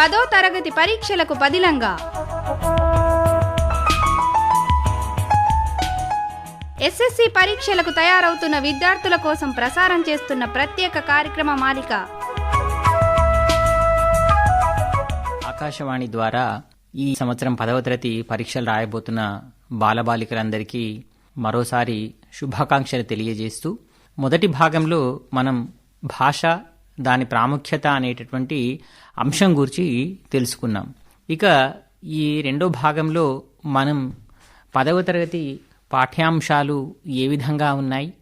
పదో తరగతి పరీక్షలకు పదిలంగా. ఎస్ఎస్సి పరీక్షలకు తయారవుతున్న విద్యార్థుల కోసం ప్రసారం చేస్తున్న ప్రత్యేక కార్యక్రమ మాలిక. ఆకాశవాణి ద్వారా ఈ సంవత్సరం పదవ తరగతి పరీక్షలు రాయబోతున్న బాలబాలికలందరికీ మరోసారి శుభాకాంక్షలు తెలియజేస్తూ మొదటి భాగంలో మనం భాష దాని ప్రాముఖ్యత అనేటటువంటి అంశం గురించి తెలుసుకున్నాం. ఇక ఈ రెండో భాగంలో మనం పదవ తరగతి పాఠ్యాంశాలు ఏ విధంగా ఉన్నాయి?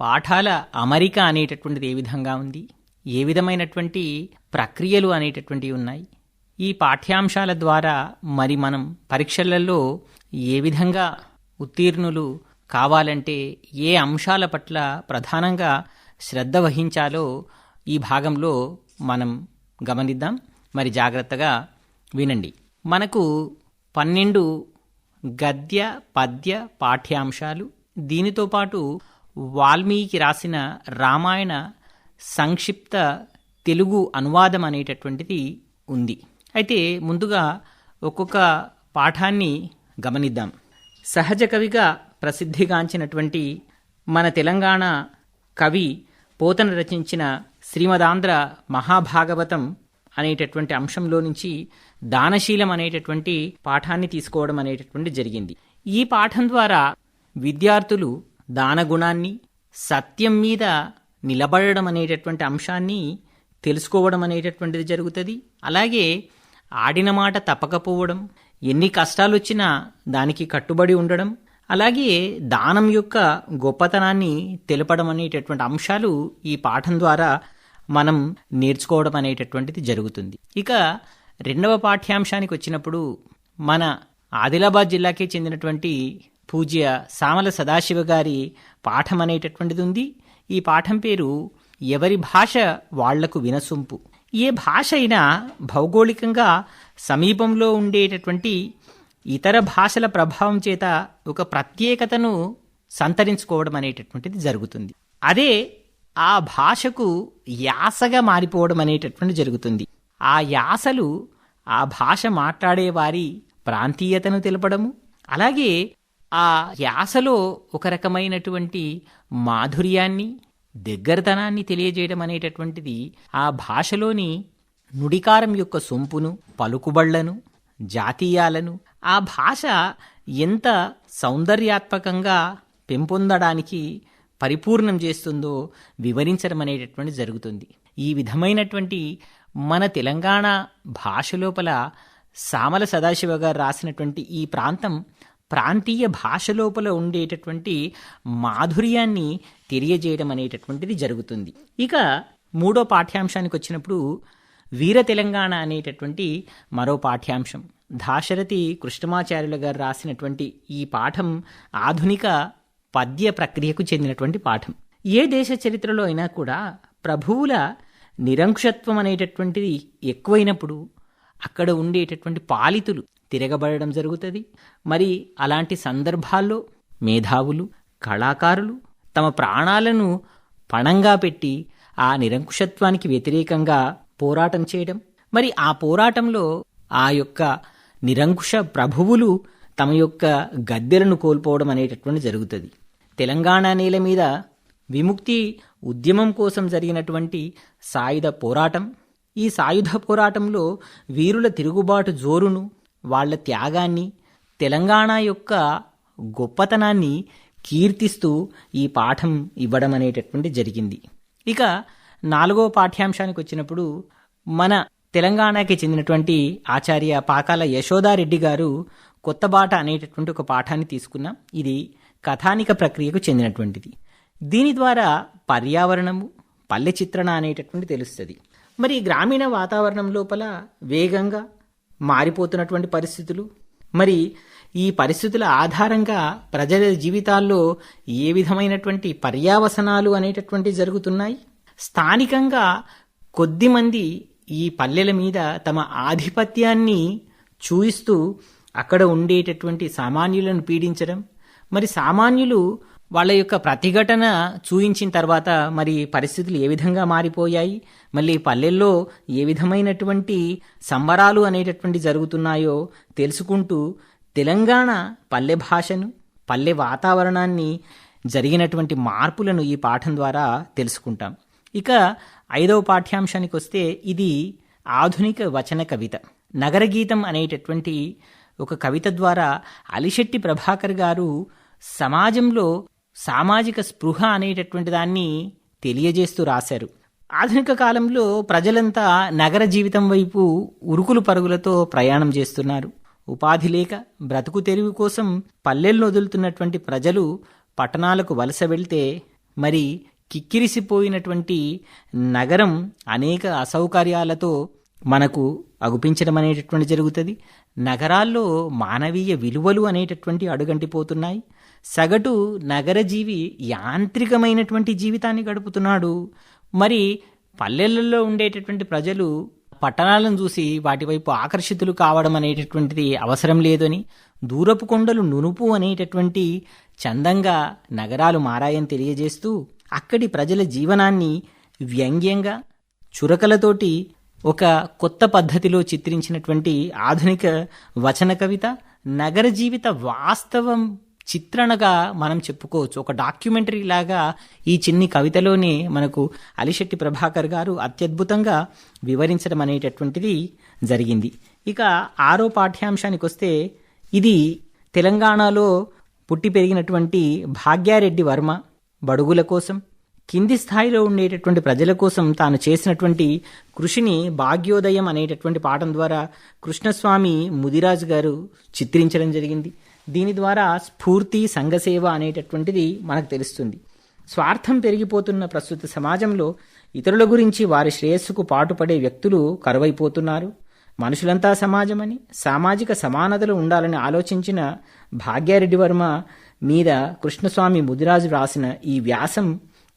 పాఠాల అమరిక అనేటటువంటిది ఏ విధంగా ఉంది? ఏ విధమైనటువంటి ప్రక్రియలు అనేటటువంటివి ఉన్నాయి? ఈ పాఠ్యాంశాల ద్వారా మరి మనం పరీక్షలలో ఏ విధంగా ఉత్తీర్ణులు కావాలంటే ఏ అంశాల పట్ల ప్రధానంగా శ్రద్ధ వహించాలో ఈ భాగంలో మనం గమనిద్దాం. మరి జాగ్రత్తగా వినండి. మనకు పన్నెండు గద్య పద్య పాఠ్యాంశాలు దీనితో పాటు వాల్మీకి రాసిన రామాయణ సంక్షిప్త తెలుగు అనువాదం అనేటటువంటిది ఉంది. అయితే ముందుగా ఒక్కొక్క పాఠాన్ని గమనిద్దాం. సహజ కవిగా ప్రసిద్ధిగాంచినటువంటి మన తెలంగాణ కవి పోతన రచించిన శ్రీమదాంధ్ర మహాభాగవతం అనేటటువంటి అంశంలో నుంచి దానశీలం అనేటటువంటి పాఠాన్ని తీసుకోవడం అనేటటువంటి జరిగింది. ఈ పాఠం ద్వారా విద్యార్థులు దానగుణాన్ని సత్యం మీద నిలబడడం అనేటటువంటి అంశాన్ని తెలుసుకోవడం అనేటటువంటిది జరుగుతుంది. అలాగే ఆడిన మాట తప్పకపోవడం ఎన్ని కష్టాలు వచ్చినా దానికి కట్టుబడి ఉండడం అలాగే దానం యొక్క గొప్పతనాన్ని తెలపడం అనేటటువంటి అంశాలు ఈ పాఠం ద్వారా మనం నేర్చుకోవడం అనేటటువంటిది జరుగుతుంది. ఇక రెండవ పాఠ్యాంశానికి వచ్చినప్పుడు మన ఆదిలాబాద్ జిల్లాకే చెందినటువంటి పూజ్య సామల సదాశివ గారి పాఠం అనేటటువంటిది ఉంది. ఈ పాఠం పేరు ఎవరి భాష వాళ్ళకు వినసొంపు. ఏ భాష అయినా భౌగోళికంగా సమీపంలో ఉండేటటువంటి ఇతర భాషల ప్రభావం చేత ఒక ప్రత్యేకతను సంతరించుకోవడం అనేటటువంటిది జరుగుతుంది. అదే ఆ భాషకు యాసగా మారిపోవడం అనేటటువంటి జరుగుతుంది. ఆ యాసలు ఆ భాష మాట్లాడే వారి ప్రాంతీయతను తెలపడము. అలాగే ఆ యాసలో ఒక రకమైనటువంటి మాధుర్యాన్ని దగ్గరతనాన్ని తెలియజేయడం అనేటటువంటిది ఆ భాషలోని నుడికారం యొక్క సొంపును పలుకుబళ్ళను జాతీయాలను ఆ భాష ఎంత సౌందర్యాత్మకంగా పెంపొందడానికి పరిపూర్ణం చేస్తుందో వివరించడం అనేటటువంటి జరుగుతుంది. ఈ విధమైనటువంటి మన తెలంగాణ భాష లోపల సామల సదాశివ గారు రాసినటువంటి ఈ ప్రాంతం ప్రాంతీయ భాష లోపల ఉండేటటువంటి మాధుర్యాన్ని తెలియజేయడం అనేటటువంటిది జరుగుతుంది. ఇక మూడో పాఠ్యాంశానికి వచ్చినప్పుడు వీర తెలంగాణ అనేటటువంటి మరో పాఠ్యాంశం. దాశరథి కృష్ణమాచార్యుల గారు రాసినటువంటి ఈ పాఠం ఆధునిక పద్య ప్రక్రియకు చెందినటువంటి పాఠం. ఏ దేశ చరిత్రలో అయినా కూడా ప్రభువుల నిరంకుశత్వం అనేటటువంటిది ఎక్కువైనప్పుడు అక్కడ ఉండేటటువంటి పాలితులు తిరగబడడం జరుగుతుంది. మరి అలాంటి సందర్భాల్లో మేధావులు కళాకారులు తమ ప్రాణాలను పణంగా పెట్టి ఆ నిరంకుశత్వానికి వ్యతిరేకంగా పోరాటం చేయడం. మరి ఆ పోరాటంలో ఆ యొక్క నిరంకుశ ప్రభువులు తమ యొక్క గద్దెలను కోల్పోవడం అనేటటువంటి జరుగుతుంది. తెలంగాణ నేల మీద విముక్తి ఉద్యమం కోసం జరిగినటువంటి సాయుధ పోరాటం. ఈ సాయుధ పోరాటంలో వీరుల తిరుగుబాటు జోరును వాళ్ళ త్యాగాన్ని తెలంగాణ యొక్క గొప్పతనాన్ని కీర్తిస్తూ ఈ పాఠం ఇవ్వడం అనేటటువంటి జరిగింది. ఇక నాలుగో పాఠ్యాంశానికి వచ్చినప్పుడు మన తెలంగాణకి చెందినటువంటి ఆచార్య పాకాల యశోదారెడ్డి గారు కొత్త బాట అనేటటువంటి ఒక పాఠాన్ని తీసుకున్నాం. ఇది కథానిక ప్రక్రియకు చెందినటువంటిది. దీని ద్వారా పర్యావరణము పల్లె చిత్రణ అనేటటువంటి తెలుస్తుంది. మరి గ్రామీణ వాతావరణం లోపల వేగంగా మారిపోతున్నటువంటి పరిస్థితులు? మరి ఈ పరిస్థితుల ఆధారంగా ప్రజల జీవితాల్లో ఏ విధమైనటువంటి పర్యావసనాలు అనేటటువంటి జరుగుతున్నాయి? స్థానికంగా కొద్దిమంది ఈ పల్లెల మీద తమ ఆధిపత్యాన్ని చూయిస్తూ అక్కడ ఉండేటటువంటి సామాన్యులను పీడించడం మరి సామాన్యులు వాళ్ళ యొక్క ప్రతిఘటన చూయించిన తర్వాత మరి పరిస్థితులు ఏ విధంగా మారిపోయాయి? మళ్ళీ పల్లెల్లో ఏ విధమైనటువంటి సంబరాలు అనేటటువంటి జరుగుతున్నాయో తెలుసుకుంటూ తెలంగాణ పల్లె భాషను పల్లె వాతావరణాన్ని జరిగినటువంటి మార్పులను ఈ పాఠం ద్వారా తెలుసుకుంటాం. ఇక ఐదవ పాఠ్యాంశానికి వస్తే ఇది ఆధునిక వచన కవిత. నగరగీతం అనేటటువంటి ఒక కవిత ద్వారా అలిశెట్టి ప్రభాకర్ గారు సమాజంలో సామాజిక స్పృహ అనేటటువంటి దాన్ని తెలియజేస్తూ రాశారు. ఆధునిక కాలంలో ప్రజలంతా నగర జీవితం వైపు ఉరుకులు పరుగులతో ప్రయాణం చేస్తున్నారు. ఉపాధి లేక బ్రతుకు తెరువు కోసం పల్లెల్లో వదులుతున్నటువంటి ప్రజలు పట్టణాలకు వలస వెళ్తే మరి కిక్కిరిసిపోయినటువంటి నగరం అనేక అసౌకర్యాలతో మనకు అగుపించడం అనేటటువంటి జరుగుతుంది. నగరాల్లో మానవీయ విలువలు అనేటటువంటి అడుగంటిపోతున్నాయి. సగటు నగరజీవి యాంత్రికమైనటువంటి జీవితాన్ని గడుపుతున్నాడు. మరి పల్లెలలో ఉండేటటువంటి ప్రజలు పట్టణాలను చూసి వాటి వైపు ఆకర్షితులు కావడం అనేటటువంటిది అవసరం లేదని దూరపు కొండలు నునుపు అనేటటువంటి చందంగా నగరాలు మారాయని తెలియజేస్తూ అక్కడి ప్రజల జీవనాన్ని వ్యంగ్యంగా చురకలతోటి ఒక కొత్త పద్ధతిలో చిత్రించినటువంటి ఆధునిక వచన కవిత నగర జీవిత వాస్తవం చిత్రణగా మనం చెప్పుకోవచ్చు. ఒక డాక్యుమెంటరీ లాగా ఈ చిన్ని కవితలోనే మనకు అలిశెట్టి ప్రభాకర్ గారు అత్యద్భుతంగా వివరించడం అనేటటువంటిది జరిగింది. ఇక ఆరో పాఠ్యాంశానికి వస్తే ఇది తెలంగాణలో పుట్టి పెరిగినటువంటి భాగ్యారెడ్డి వర్మ బడుగుల కోసం కింది స్థాయిలో ఉండేటటువంటి ప్రజల కోసం తాను చేసినటువంటి కృషిని భాగ్యోదయం అనేటటువంటి పాఠం ద్వారా కృష్ణస్వామి ముదిరాజు గారు చిత్రించడం జరిగింది. దీని ద్వారా స్ఫూర్తి సంఘసేవ అనేటటువంటిది మనకు తెలుస్తుంది. స్వార్థం పెరిగిపోతున్న ప్రస్తుత సమాజంలో ఇతరుల గురించి వారి శ్రేయస్సుకు పాటుపడే వ్యక్తులు కరువైపోతున్నారు. మనుషులంతా సమాజమని సామాజిక సమానతలు ఉండాలని ఆలోచించిన భాగ్యారెడ్డి వర్మ మీద కృష్ణస్వామి ముదిరాజు రాసిన ఈ వ్యాసం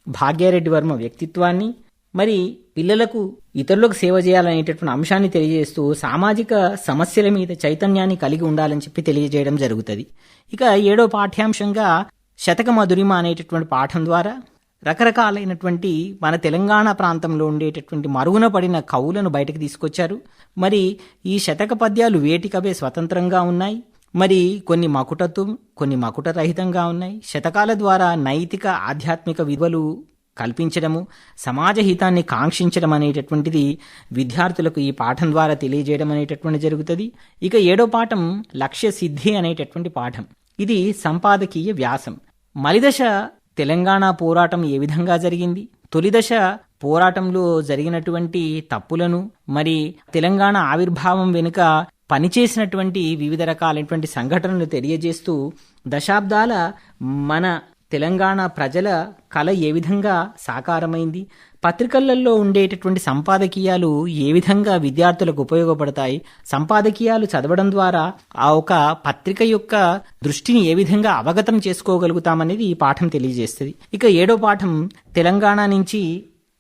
భాగ్యారెడ్డి వర్మ వ్యక్తిత్వాన్ని మరి పిల్లలకు ఇతరులకు సేవ చేయాలనేటటువంటి అంశాన్ని తెలియజేస్తూ సామాజిక సమస్యల మీద చైతన్యాన్ని కలిగి ఉండాలని చెప్పి తెలియజేయడం జరుగుతుంది. ఇక ఏడో పాఠ్యాంశంగా శతక మధురిమ అనేటటువంటి పాఠం ద్వారా రకరకాలైనటువంటి మన తెలంగాణ ప్రాంతంలో ఉండేటటువంటి మరుగున పడిన కవులను బయటకు తీసుకొచ్చారు. మరి ఈ శతక పద్యాలు వేటికవే స్వతంత్రంగా ఉన్నాయి? మరి కొన్ని మకుటత్వం కొన్ని మకుట రహితంగా ఉన్నాయి. శతకాల ద్వారా నైతిక ఆధ్యాత్మిక విలువలు కల్పించడము సమాజ హితాన్ని కాంక్షించడం అనేటటువంటిది విద్యార్థులకు ఈ పాఠం ద్వారా తెలియజేయడం అనేటటువంటి జరుగుతుంది. ఇక ఏడో పాఠం లక్ష్య సిద్ధి అనేటటువంటి పాఠం. ఇది సంపాదకీయ వ్యాసం. మలిదశ తెలంగాణ పోరాటం ఏ విధంగా జరిగింది? తొలిదశ పోరాటంలో జరిగినటువంటి తప్పులను మరి తెలంగాణ ఆవిర్భావం వెనుక పనిచేసినటువంటి వివిధ రకాలైనటువంటి సంఘటనలు తెలియజేస్తూ దశాబ్దాల మన తెలంగాణ ప్రజల కళ ఏ విధంగా సాకారమైంది పత్రికలలో ఉండేటటువంటి సంపాదకీయాలు ఏ విధంగా విద్యార్థులకు ఉపయోగపడతాయి సంపాదకీయాలు చదవడం ద్వారా ఆ ఒక పత్రిక యొక్క దృష్టిని ఏ విధంగా అవగతం చేసుకోగలుగుతామనేది ఈ పాఠం తెలియజేస్తుంది. ఇక ఏడో పాఠం తెలంగాణ నుంచి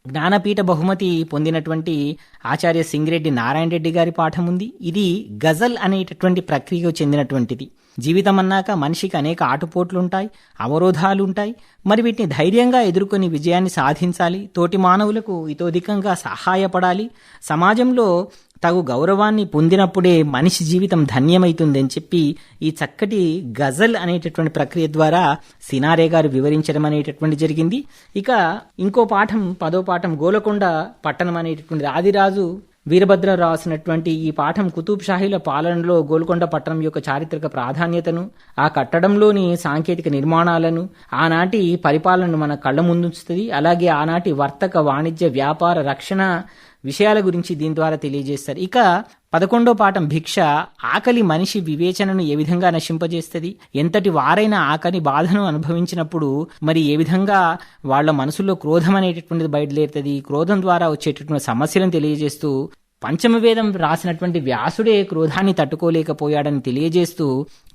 జ్ఞానపీఠ బహుమతి పొందినటువంటి ఆచార్య సింగిరెడ్డి నారాయణ రెడ్డి గారి పాఠం ఉంది. ఇది గజల్ అనేటటువంటి ప్రక్రియకు చెందినటువంటిది. జీవితం అన్నాక మనిషికి అనేక ఆటుపోట్లుంటాయి అవరోధాలుంటాయి. మరి వీటిని ధైర్యంగా ఎదుర్కొని విజయాన్ని సాధించాలి. తోటి మానవులకు ఇతోధికంగా సహాయపడాలి. సమాజంలో తగు గౌరవాన్ని పొందినప్పుడే మనిషి జీవితం ధన్యమైతుందని చెప్పి ఈ చక్కటి గజల్ అనేటటువంటి ప్రక్రియ ద్వారా సినారే గారు వివరించడం అనేటటువంటి జరిగింది. ఇక ఇంకో పాఠం పదో పాఠం గోలకొండ పట్టణం అనేటటువంటి ఆదిరాజు వీరభద్ర రాసినటువంటి ఈ పాఠం కుతుబ్ షాహీల పాలనలో గోల్కొండ పట్టణం యొక్క చారిత్రక ప్రాధాన్యతను ఆ కట్టడంలోని సాంకేతిక నిర్మాణాలను ఆనాటి పరిపాలనను మన కళ్ళ ముందుంచుతుంది. అలాగే ఆనాటి వర్తక వాణిజ్య వ్యాపార రక్షణ విషయాల గురించి దీని ద్వారా తెలియజేస్తారు. ఇక పదకొండో పాఠం భిక్ష. ఆకలి మనిషి వివేచనను ఏ విధంగా నశింపజేస్తుంది? ఎంతటి వారైనా ఆకలి బాధను అనుభవించినప్పుడు మరి ఏ విధంగా వాళ్ళ మనసులో క్రోధం అనేటటువంటిది బయటలేరుతుంది క్రోధం ద్వారా వచ్చేటటువంటి సమస్యలను తెలియజేస్తూ పంచమవేదం రాసినటువంటి వ్యాసుడే క్రోధాన్ని తట్టుకోలేకపోయాడని తెలియజేస్తూ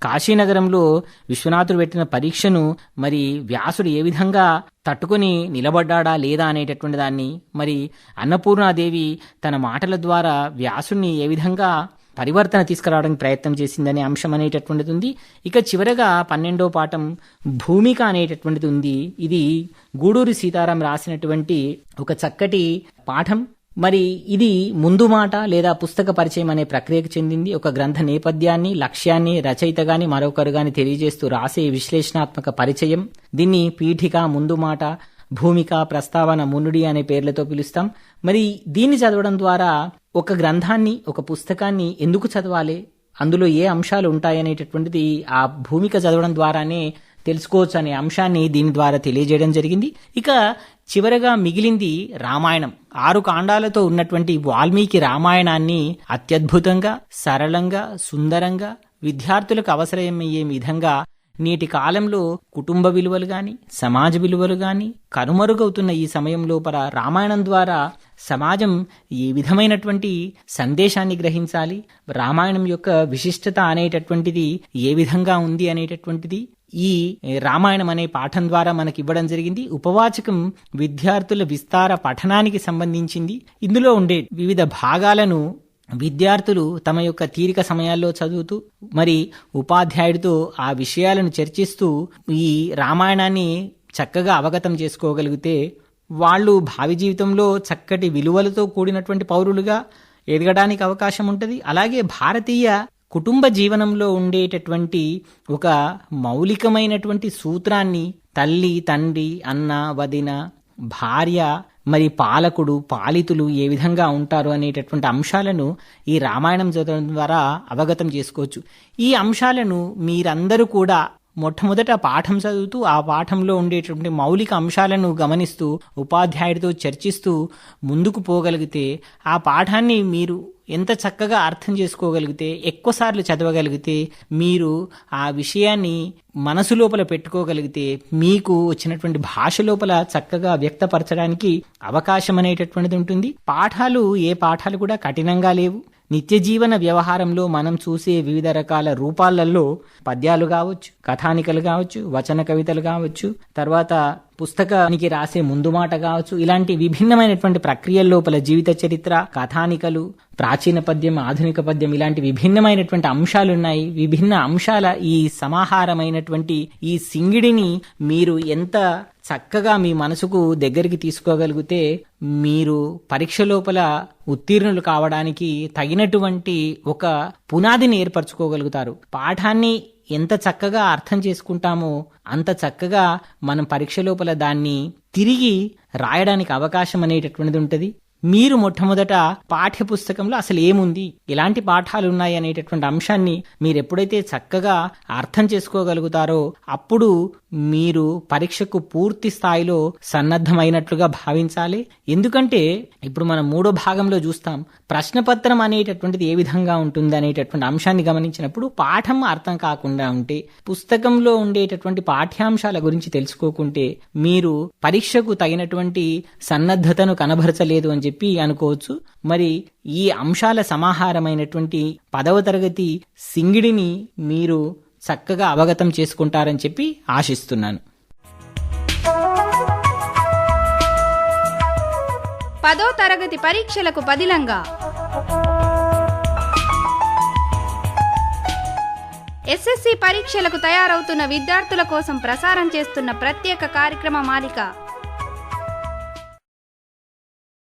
కాశీనగరంలో విశ్వనాథుడు పెట్టిన పరీక్షను మరి వ్యాసుడు ఏ విధంగా తట్టుకొని నిలబడ్డాడా లేదా అనేటటువంటి దాన్ని మరి అన్నపూర్ణాదేవి తన మాటల ద్వారా వ్యాసుణ్ణి ఏ విధంగా పరివర్తన తీసుకురావడానికి ప్రయత్నం చేసిందనే అంశం అనేటటువంటిది ఉంది. ఇక చివరగా పన్నెండో పాఠం భూమిక అనేటటువంటిది ఉంది. ఇది గూడూరి సీతారాం రాసినటువంటి ఒక చక్కటి పాఠం. మరి ఇది ముందు మాట లేదా పుస్తక పరిచయం అనే ప్రక్రియకు చెందింది. ఒక గ్రంథ నేపథ్యాన్ని లక్ష్యాన్ని రచయిత గాని మరొకరు గాని తెలియజేస్తూ రాసే విశ్లేషణాత్మక పరిచయం. దీన్ని పీఠిక ముందు మాట భూమిక ప్రస్తావన మునుడి అనే పేర్లతో పిలుస్తాం. మరి దీన్ని చదవడం ద్వారా ఒక గ్రంథాన్ని ఒక పుస్తకాన్ని ఎందుకు చదవాలి? అందులో ఏ అంశాలు ఉంటాయనేటటువంటిది ఆ భూమిక చదవడం ద్వారానే తెలుసుకోవచ్చు అనే అంశాన్ని దీని ద్వారా తెలియజేయడం జరిగింది. ఇక చివరగా మిగిలింది రామాయణం. ఆరు కాండాలతో ఉన్నటువంటి వాల్మీకి రామాయణాన్ని అత్యద్భుతంగా సరళంగా సుందరంగా విద్యార్థులకు అవసరమయ్యే విధంగా నేటి కాలంలో కుటుంబ విలువలు గాని సమాజ విలువలు గాని కనుమరుగవుతున్న ఈ సమయం లోపల రామాయణం ద్వారా సమాజం ఏ విధమైనటువంటి సందేశాన్ని గ్రహించాలి? రామాయణం యొక్క విశిష్టత అనేటటువంటిది ఏ విధంగా ఉంది అనేటటువంటిది? ఈ రామాయణం అనే పాఠం ద్వారా మనకి ఇవ్వడం జరిగింది. ఉపవాచకం విద్యార్థుల విస్తార పఠనానికి సంబంధించింది. ఇందులో ఉండే వివిధ భాగాలను విద్యార్థులు తమ యొక్క తీరిక సమయాల్లో చదువుతూ మరి ఉపాధ్యాయుడితో ఆ విషయాలను చర్చిస్తూ ఈ రామాయణాన్ని చక్కగా అవగతం చేసుకోగలిగితే వాళ్ళు భావి జీవితంలో చక్కటి విలువలతో కూడినటువంటి పౌరులుగా ఎదగడానికి అవకాశం ఉంటుంది. అలాగే భారతీయ కుటుంబ జీవనంలో ఉండేటటువంటి ఒక మౌలికమైనటువంటి సూత్రాన్ని తల్లి తండ్రి అన్న వదిన భార్య మరి పాలకుడు పాలితులు ఏ విధంగా ఉంటారు అనేటటువంటి అంశాలను ఈ రామాయణం చదవడం ద్వారా అవగతం చేసుకోవచ్చు. ఈ అంశాలను మీరందరూ కూడా మొట్టమొదట పాఠం చదువుతూ ఆ పాఠంలో ఉండేటువంటి మౌలిక అంశాలను గమనిస్తూ ఉపాధ్యాయుడితో చర్చిస్తూ ముందుకు పోగలిగితే ఆ పాఠాన్ని మీరు ఎంత చక్కగా అర్థం చేసుకోగలిగితే ఎక్కువసార్లు చదవగలిగితే మీరు ఆ విషయాన్ని మనసు లోపల పెట్టుకోగలిగితే మీకు వచ్చినటువంటి భాష లోపల చక్కగా వ్యక్తపరచడానికి అవకాశం అనేటటువంటిది ఉంటుంది. పాఠాలు ఏ పాఠాలు కూడా కఠినంగా లేవు. నిత్య జీవన వ్యవహారంలో మనం చూసే వివిధ రకాల రూపాలలో పద్యాలు కావచ్చు కథానికలు కావచ్చు వచన కవితలు కావచ్చు తర్వాత పుస్తకానికి రాసే ముందు మాట కావచ్చు ఇలాంటి విభిన్నమైనటువంటి ప్రక్రియల లోపల జీవిత చరిత్ర కథానికలు ప్రాచీన పద్యం ఆధునిక పద్యం ఇలాంటి విభిన్నమైనటువంటి అంశాలు ఉన్నాయి విభిన్న అంశాల ఈ సమాహారమైనటువంటి ఈ సింగిడిని మీరు ఎంత చక్కగా మీ మనసుకు దగ్గరికి తీసుకోగలిగితే మీరు పరీక్ష లోపల ఉత్తీర్ణులు కావడానికి తగినటువంటి ఒక పునాదిని ఏర్పరచుకోగలుగుతారు. పాఠాన్ని ఎంత చక్కగా అర్థం చేసుకుంటామో అంత చక్కగా మనం పరీక్ష లోపల దాన్ని తిరిగి రాయడానికి అవకాశం అనేటటువంటిది ఉంటుంది. మీరు మొట్టమొదట పాఠ్య పుస్తకంలో అసలు ఏముంది? ఎలాంటి పాఠాలు ఉన్నాయి అనేటటువంటి అంశాన్ని మీరు ఎప్పుడైతే చక్కగా అర్థం చేసుకోగలుగుతారో అప్పుడు మీరు పరీక్షకు పూర్తి స్థాయిలో సన్నద్ధమైనట్లుగా భావించాలి. ఎందుకంటే ఇప్పుడు మనం మూడో భాగంలో చూస్తాం ప్రశ్నపత్రం అనేటటువంటిది ఏ విధంగా ఉంటుంది అనేటటువంటి అంశాన్ని గమనించినప్పుడు పాఠం అర్థం కాకుండా ఉంటే పుస్తకంలో ఉండేటటువంటి పాఠ్యాంశాల గురించి తెలుసుకోకుంటే మీరు పరీక్షకు తగినటువంటి సన్నద్ధతను కనబరచలేదు అని చెప్పి అనుకోవచ్చు. మరి ఈ అంశాల సమాహారమైనటువంటి పదవ తరగతి సింగిడిని మీరు చక్కగా అవగతం చేసుకుంటారని చెప్పి ఆశిస్తున్నాను. పదో తరగతి పరీక్షలకు పదిలంగా ఎస్ఎస్సి పరీక్షలకు తయారవుతున్న విద్యార్థుల కోసం ప్రసారం చేస్తున్న ప్రత్యేక కార్యక్రమ మాలిక.